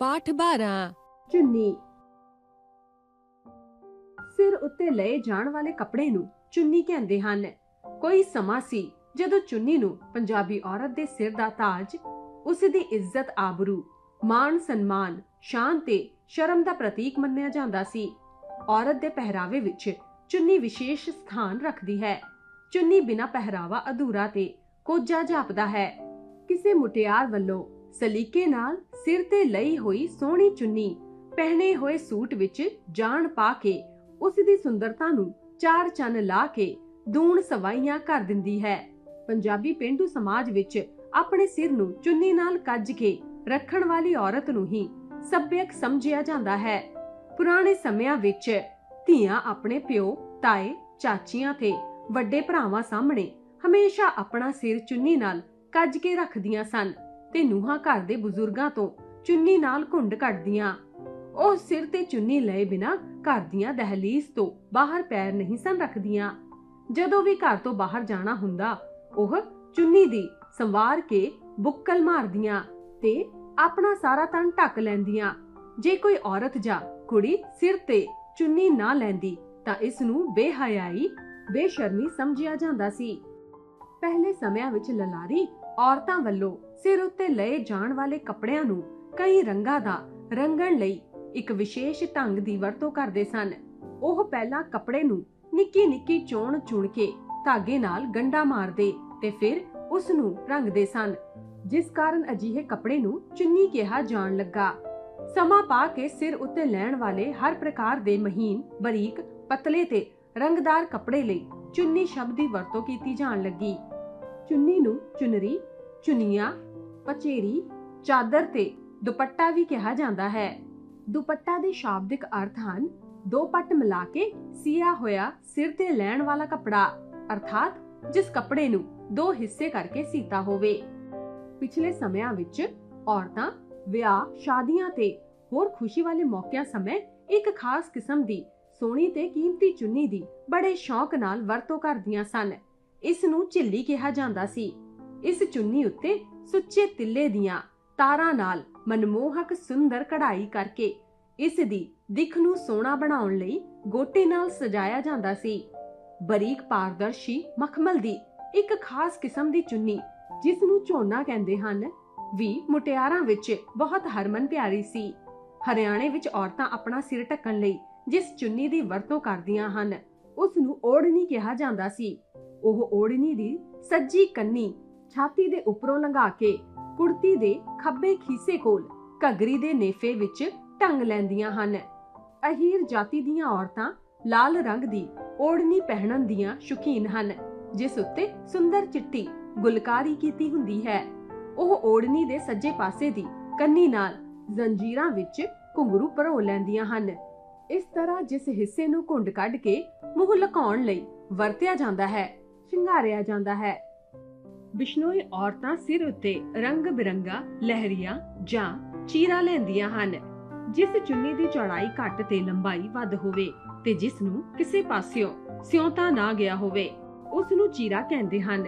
ਪਾਠ 12 ਚੁੰਨੀ। ਸਿਰ ਉੱਤੇ ਲਏ ਜਾਣ ਵਾਲੇ ਕੱਪੜੇ ਨੂੰ ਚੁੰਨੀ ਕਹਿੰਦੇ ਹਨ। ਕੋਈ ਸਮਾਂ ਸੀ ਜਦੋਂ ਚੁੰਨੀ ਨੂੰ ਪੰਜਾਬੀ ਔਰਤ ਦੇ ਸਿਰ ਦਾ ਤਾਜ, ਉਸ ਦੀ ਇੱਜ਼ਤ ਆਬਰੂ, ਮਾਣ ਸਨਮਾਨ, ਸ਼ਾਨ ਤੇ ਸ਼ਰਮ ਦਾ ਪ੍ਰਤੀਕ ਮੰਨਿਆ ਜਾਂਦਾ ਸੀ। ਔਰਤ ਦੇ ਪਹਿਰਾਵੇ ਵਿੱਚ ਚੁੰਨੀ ਵਿਸ਼ੇਸ਼ ਸਥਾਨ ਰੱਖਦੀ ਹੈ। ਚੁੰਨੀ ਬਿਨਾ ਪਹਿਰਾਵਾ ਅਧੂਰਾ ਤੇ ਕੋਝਾ ਜਾਪਦਾ ਹੈ। ਕਿਸੇ ਮੁਟਿਆਰ ਵੱਲੋਂ ਸਲੀਕੇ ਨਾਲ ਸਿਰ ਤੇ ਲਈ ਹੋਈ ਸੋਹਣੀ ਚੁੰਨੀ, ਪਹਿਨੇ ਹੋਏ ਸੂਟ ਵਿੱਚ ਜਾਨ ਪਾ ਕੇ ਉਸ ਦੀ ਸੁੰਦਰਤਾ ਨੂੰ ਚਾਰ ਚੰਨ ਲਾ ਕੇ ਦੂਣ ਸਵਾਈਆਂ ਕਰ ਦਿੰਦੀ ਹੈ। ਪੰਜਾਬੀ ਪਿੰਡੂ ਸਮਾਜ ਵਿੱਚ ਆਪਣੇ ਸਿਰ ਨੂੰ ਚੁੰਨੀ ਨਾਲ ਕੱਜ ਕੇ ਰੱਖਣ ਵਾਲੀ ਔਰਤ ਨੂੰ ਹੀ ਸੱਭਿਅਕ ਸਮਝਿਆ ਜਾਂਦਾ ਹੈ। ਪੁਰਾਣੇ ਸਮਿਆਂ ਵਿੱਚ ਧੀਆਂ ਆਪਣੇ ਪਿਓ, ਤਾਏ, ਚਾਚੀਆਂ ਤੇ ਵੱਡੇ ਭਰਾਵਾਂ ਸਾਹਮਣੇ ਹਮੇਸ਼ਾ ਆਪਣਾ ਸਿਰ ਚੁੰਨੀ ਨਾਲ ਕੱਜ ਕੇ ਰੱਖਦੀਆਂ ਸਨ। ਤੇ ਨੂੰਹਾਂ ਘਰ ਦੇ ਬਜ਼ੁਰਗਾਂ ਤੋਂ ਚੁੰਨੀ ਨਾਲ ਘੁੰਡ ਕੱਢਦੀਆਂ। ਉਹ ਸਿਰ ਤੇ ਚੁੰਨੀ ਲਏ ਬਿਨਾ ਘਰ ਦੀਆਂ ਦਹਲੀਜ਼ ਤੋਂ ਬਾਹਰ ਪੈਰ ਨਹੀਂ ਸਨ ਰੱਖਦੀਆਂ। ਜਦੋਂ ਵੀ ਘਰ ਤੋਂ ਬਾਹਰ ਜਾਣਾ ਹੁੰਦਾ, ਉਹ ਚੁੰਨੀ ਦੀ ਸੰਵਾਰ ਕੇ ਬੁੱਕਲ ਮਾਰਦੀਆਂ ਤੇ ਆਪਣਾ ਸਾਰਾ ਤਨ ਢੱਕ ਲੈਂਦੀਆਂ। ਜੇ ਕੋਈ ਔਰਤ ਜਾਂ ਕੁੜੀ ਸਿਰ ਤੇ ਚੁੰਨੀ ਨਾ ਲੈਂਦੀ, ਤਾਂ ਇਸ ਨੂੰ ਬੇਹਯਾਈ, ਬੇਸ਼ਰਮੀ ਸਮਝਿਆ ਜਾਂਦਾ ਸੀ। ਪਹਿਲੇ ਸਮਿਆਂ ਵਿੱਚ ਲਲਾਰੀ ਔਰਤਾਂ ਵੱਲੋਂ ਸਿਰ ਉੱਤੇ ਲਏ ਜਾਣ ਵਾਲੇ ਕੱਪੜਿਆਂ ਨੂੰ ਕਈ ਰੰਗਾਂ ਦਾ ਰੰਗਣ ਲਈ ਇੱਕ ਵਿਸ਼ੇਸ਼ ਢੰਗ ਦੀ ਵਰਤੋਂ ਕਰਦੇ ਸਨ। ਉਹ ਪਹਿਲਾਂ ਕੱਪੜੇ ਨੂੰ ਨਿੱਕੀ ਨਿੱਕੀ ਚੋਣ ਚੁਣ ਕੇ ਧਾਗੇ ਨਾਲ ਗੰਡਾ ਮਾਰਦੇ ਤੇ ਫਿਰ ਉਸ ਨੂੰ ਰੰਗਦੇ ਸਨ, ਜਿਸ ਕਾਰਨ ਅਜਿਹੇ ਕੱਪੜੇ ਨੂੰ ਚੁੰਨੀ ਕਿਹਾ ਜਾਣ ਲੱਗਾ। ਸਮਾਂ ਪਾ ਕੇ ਸਿਰ ਉੱਤੇ ਲੈਣ ਵਾਲੇ ਹਰ ਪ੍ਰਕਾਰ ਦੇ ਮਹੀਨ, ਬਰੀਕ, ਪਤਲੇ ਤੇ ਰੰਗਦਾਰ ਕੱਪੜੇ ਲਈ ਚੁੰਨੀ ਸ਼ਬਦ ਦੀ ਵਰਤੋਂ ਕੀਤੀ ਜਾਣ ਲੱਗੀ। ਚੁੰਨੀ ਨੂੰ ਚੁਨਰੀ, ਚੁਨੀਆਂ ਪਚੇਰੀ ਚਾਦਰ ਤੇ ਦੁਪੱਟਾ ਵੀ ਕਿਹਾ ਜਾਂਦਾ ਹੈ। ਦੁਪੱਟਾ ਦੇ ਸ਼ਾਬਦਿਕ ਅਰਥ ਹਨ, ਦੋ ਪੱਟ ਮਿਲਾ ਕੇ ਸੀਆ ਹੋਇਆ ਸਿਰ ਤੇ ਲੈਣ ਵਾਲਾ ਕੱਪੜਾ, ਅਰਥਾਤ ਜਿਸ ਕੱਪੜੇ ਨੂੰ ਦੋ ਹਿੱਸੇ ਕਰਕੇ ਸੀਤਾ ਹੋਵੇ। ਪਿਛਲੇ ਸਮਿਆਂ ਵਿੱਚ ਔਰਤਾਂ ਵਿਆਹ, ਸ਼ਾਦੀਆਂ ਤੇ ਹੋਰ ਖੁਸ਼ੀ ਵਾਲੇ ਮੌਕਿਆਂ ਸਮੇਂ ਇੱਕ ਖਾਸ ਕਿਸਮ ਦੀ ਸੋਹਣੀ ਤੇ ਕੀਮਤੀ ਚੁੰਨੀ ਦੀ ਬੜੇ ਸ਼ੌਕ ਨਾਲ ਵਰਤੋਂ ਕਰਦੀਆਂ ਸਨ। ਇਸ ਨੂੰ ਝਿੱਲੀ ਕਿਹਾ ਜਾਂਦਾ ਸੀ। ਇਸ ਚੁੰਨੀ ਉੱਤੇ ਸੁੱਚੇ ਤਿੱਲੇ ਦੀਆਂ ਤਾਰਾਂ ਨਾਲ ਮਨਮੋਹਕ ਸੁੰਦਰ ਕਢਾਈ ਕਰਕੇ ਇਸ ਦੀ ਦਿੱਖ ਨੂੰ ਸੋਹਣਾ ਬਣਾਉਣ ਲਈ ਗੋਟੇ ਨਾਲ ਸਜਾਇਆ ਜਾਂਦਾ ਸੀ। ਬਰੀਕ ਪਾਰਦਰਸ਼ੀ ਮਖਮਲ ਦੀ ਇੱਕ ਖਾਸ ਕਿਸਮ ਦੀ ਚੁੰਨੀ, ਜਿਸ ਨੂੰ ਝੋਨਾ ਕਹਿੰਦੇ ਹਨ, ਵੀ ਮੁਟਿਆਰਾਂ ਵਿੱਚ ਬਹੁਤ ਹਰਮਨ ਪਿਆਰੀ ਸੀ। ਹਰਿਆਣੇ ਵਿੱਚ ਔਰਤਾਂ ਆਪਣਾ ਸਿਰ ਢੱਕਣ ਲਈ ਜਿਸ ਚੁੰਨੀ ਦੀ ਵਰਤੋਂ ਕਰਦੀਆਂ ਹਨ, ਉਸ ਨੂੰ ਓੜਨੀ ਕਿਹਾ ਜਾਂਦਾ ਸੀ। ਉਹ ਓੜਨੀ ਦੀ ਸੱਜੀ ਕੰਨੀ ਛਾਤੀ ਦੇ ਉੱਪਰੋਂ ਲੰਘਾ ਕੇ ਕੁੜਤੀ ਦੇ ਖੱਬੇ ਖੀਸੇ ਕੋਲ ਘੱਗਰੀ ਦੇ ਨੇਫੇ ਵਿੱਚ ਟੰਗ ਲੈਂਦੀਆਂ ਹਨ। ਅਹੀਰ ਜਾਤੀ ਦੀਆਂ ਔਰਤਾਂ ਲਾਲ ਰੰਗ ਦੀ ਓੜਨੀ ਪਹਿਨਣ ਦੀਆਂ ਸ਼ੁਕੀਨ ਹਨ, ਜਿਸ ਉੱਤੇ ਸੁੰਦਰ ਚਿੱਟੀ ਗੁਲਕਾਰੀ ਕੀਤੀ ਹੁੰਦੀ ਹੈ। ਉਹ ਓੜਨੀ ਦੇ ਸੱਜੇ ਪਾਸੇ ਦੀ ਕੰਨੀ ਨਾਲ ਜ਼ੰਜੀਰਾਂ ਵਿੱਚ ਘੁੰਗਰੂ ਭਰੋ ਲੈਂਦੀਆਂ ਹਨ। ਇਸ ਤਰ੍ਹਾਂ ਜਿਸ ਹਿੱਸੇ ਨੂੰ ਘੁੰਡ ਕੱਢ ਕੇ ਮੂੰਹ ਲਕਾਉਣ ਲਈ ਵਰਤਿਆ ਜਾਂਦਾ ਹੈ, ਸ਼ਿੰਗਾਰਿਆ ਜਾਂਦਾ ਹੈ। ਬਿਸ਼ਨੋਈ ਔਰਤਾਂ ਸਿਰ ਉੱਤੇ ਰੰਗ ਬਿਰੰਗਾ ਲਹਿਰੀਆ ਜਾਂ ਚੀਰਾ ਲੈਂਦੀਆਂ ਹਨ, ਜਿਸ ਚੁੰਨੀ ਦੀ ਚੌੜਾਈ ਘੱਟ ਤੇ ਲੰਬਾਈ ਵੱਧ ਹੋਵੇ ਤੇ ਜਿਸ ਨੂੰ ਕਿਸੇ ਪਾਸਿਓਂ ਸਿਉਂਤਾ ਨਾ ਗਿਆ ਹੋਵੇ, ਉਸ ਨੂੰ ਚੀਰਾ ਕਹਿੰਦੇ ਹਨ।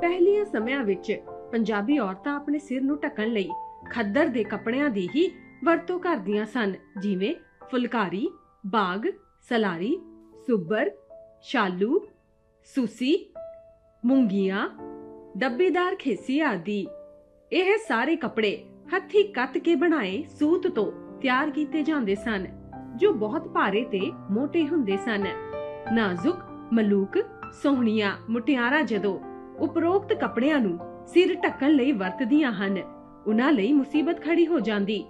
ਪਹਿਲੀਆਂ ਸਮਿਆਂ ਵਿੱਚ ਪੰਜਾਬੀ ਔਰਤਾਂ ਆਪਣੇ ਸਿਰ ਨੂੰ ਢੱਕਣ ਲਈ ਖੱਦਰ ਦੇ ਕੱਪੜਿਆਂ ਦੀ ਹੀ ਵਰਤੋਂ ਕਰਦੀਆਂ ਸਨ, ਜਿਵੇਂ ਫੁਲਕਾਰੀ, ਬਾਗ, ਸਲਾਰੀ, ਸੁੱਬਰ, ਸ਼ਾਲੂ, ਸੂਸੀ, ਮੁੰਗੀਆਂ ਡੱਬੇਦਾਰ ਖੇਸੀ ਆਦਿ। ਇਹ ਸਾਰੇ ਕੱਪੜੇ ਹੱਥੀ ਕੱਤ ਕੇ ਬਣਾਏ ਸੂਤ ਤੋਂ ਤਿਆਰ ਕੀਤੇ ਜਾਂਦੇ ਸਨ, ਜੋ ਬਹੁਤ ਭਾਰੇ ਤੇ ਮੋٹے ਹੁੰਦੇ ਸਨ। ਨਾਜ਼ੁਕ, ਮਲੂਕ, ਸੋਹਣੀਆਂ ਮੁਟਿਆਰਾਂ ਜਦੋਂ ਉਪਰੋਕਤ ਕੱਪੜਿਆਂ ਨੂੰ ਸਿਰ ਢੱਕਣ ਲਈ ਵਰਤਦੀਆਂ ਹਨ ਉਹਨਾਂ ਲਈ ਮੁਸੀਬਤ ਖੜੀ ਹੋ ਜਾਂਦੀ।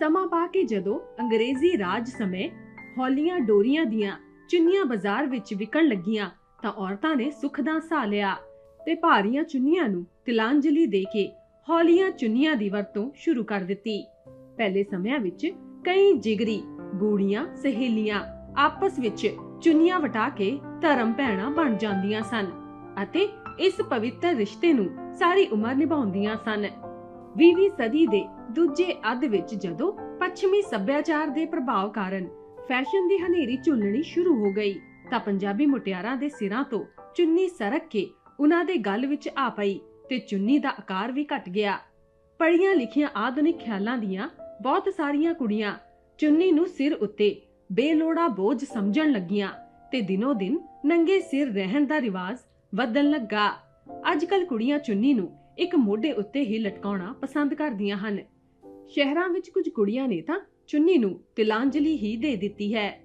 ਸਮਾਂ ਪਾ ਕੇ ਜਦੋਂ ਅੰਗਰੇਜ਼ੀ ਰਾਜ ਸਮੇਂ ਹੌਲੀਆਂ ਡੋਰੀਆਂ ਦੀਆਂ ਚੁੰਨੀਆਂ ਬਾਜ਼ਾਰ ਵਿੱਚ ਵਿਕਣ ਲੱਗੀਆਂ, ਤਾਂ ਔਰਤਾਂ ਨੇ ਸੁੱਖ ਦਾ ਸਾਹ ਲਿਆ। ਤੇ ਭਾਰੀਆਂ ਚੁੰਨੀਆਂ ਨੂੰ ਤਿਲਾਂਜਲੀ ਦੇ ਕੇ ਹੌਲੀਆਂ ਚੁੰਨੀਆਂ ਦੀ ਵਰਤੋਂ ਸ਼ੁਰੂ ਕਰ ਦਿੱਤੀ। ਪਹਿਲੇ ਸਮਿਆਂ ਵਿੱਚ ਕਈ ਜਿਗਰੀ ਗੂੜੀਆਂ ਸਹੇਲੀਆਂ ਆਪਸ ਵਿੱਚ ਚੁੰਨੀਆਂ ਵਟਾ ਕੇ ਧਰਮ ਭੈਣਾਂ ਬਣ ਜਾਂਦੀਆਂ ਸਨ ਅਤੇ ਇਸ ਪਵਿੱਤਰ ਰਿਸ਼ਤੇ ਨੂੰ ਸਾਰੀ ਉਮਰ ਨਿਭਾਉਂਦੀਆਂ ਸਨ। 20ਵੀਂ ਸਦੀ ਦੇ ਦੂਜੇ ਅੱਧ ਵਿੱਚ ਜਦੋਂ ਪੱਛਮੀ ਸੱਭਿਆਚਾਰ ਦੇ ਪ੍ਰਭਾਵ ਕਾਰਨ ਫੈਸ਼ਨ ਦੀ ਹਨੇਰੀ ਝੁੱਲਣੀ ਸ਼ੁਰੂ ਹੋ ਗਈ, ਤਾਂ ਪੰਜਾਬੀ ਮੁਟਿਆਰਾਂ ਦੇ ਸਿਰਾਂ ਤੋਂ ਚੁੰਨੀ ਸਰਕ ਕੇ ਉਹਨਾਂ ਦੇ ਗੱਲ ਵਿੱਚ ਆ ਪਈ ਤੇ ਚੁੰਨੀ ਦਾ ਆਕਾਰ ਵੀ ਘਟ ਗਿਆ। ਪੜੀਆਂ ਲਿਖੀਆਂ ਆਧੁਨਿਕ ਖਿਆਲਾਂ ਦੀਆਂ ਬਹੁਤ ਸਾਰੀਆਂ ਕੁੜੀਆਂ ਚੁੰਨੀ ਨੂੰ ਸਿਰ ਉੱਤੇ ਬੇਲੋੜਾ ਬੋਝ ਸਮਝਣ ਲੱਗੀਆਂ ਤੇ ਦਿਨੋ ਦਿਨ ਨੰਗੇ ਸਿਰ ਰਹਿਣ ਦਾ ਰਿਵਾਜ ਵਧਣ ਲੱਗਾ। ਅੱਜ ਕੱਲ ਕੁੜੀਆਂ ਚੁੰਨੀ ਨੂੰ ਇੱਕ ਮੋਢੇ ਉੱਤੇ ਹੀ ਲਟਕਾਉਣਾ ਪਸੰਦ ਕਰਦੀਆਂ ਹਨ। ਸ਼ਹਿਰਾਂ ਵਿੱਚ ਕੁਝ ਕੁੜੀਆਂ ਨੇ ਤਾਂ ਚੁੰਨੀ ਨੂੰ ਤਿਲਾਂਜਲੀ ਹੀ ਦੇ ਦਿੱਤੀ ਹੈ।